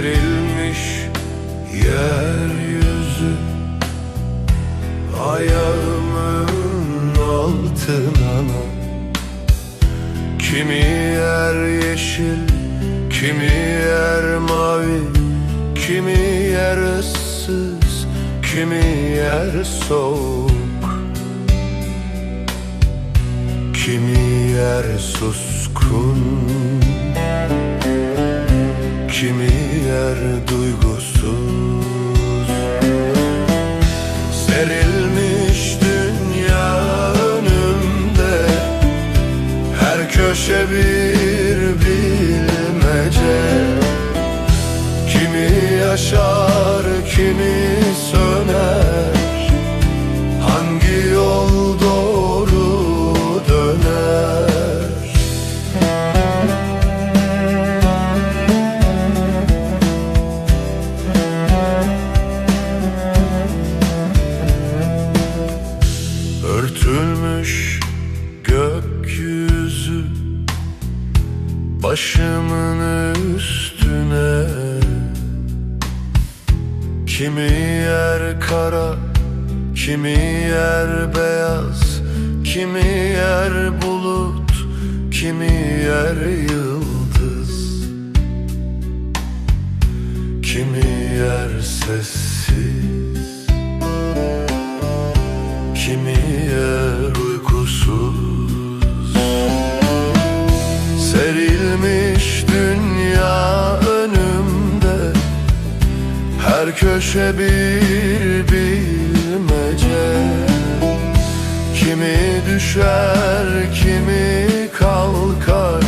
Gerilmiş yeryüzü Ayağımın altına. Kimi yer yeşil, kimi yer mavi Kimi yer ıssız, kimi yer soğuk. Kimi yer suskun köşe bir bilmece. Kimi yaşar, kimi söner. Hangi yol doğru döner? Örtülmüş Başımın üstüne. Kimi yer kara Kimi yer beyaz Kimi yer bulut Kimi yer yıldız. Kimi yer sessiz Serilmiş dünya önümde. Her köşe bir bilmece. Kimi düşer, kimi kalkar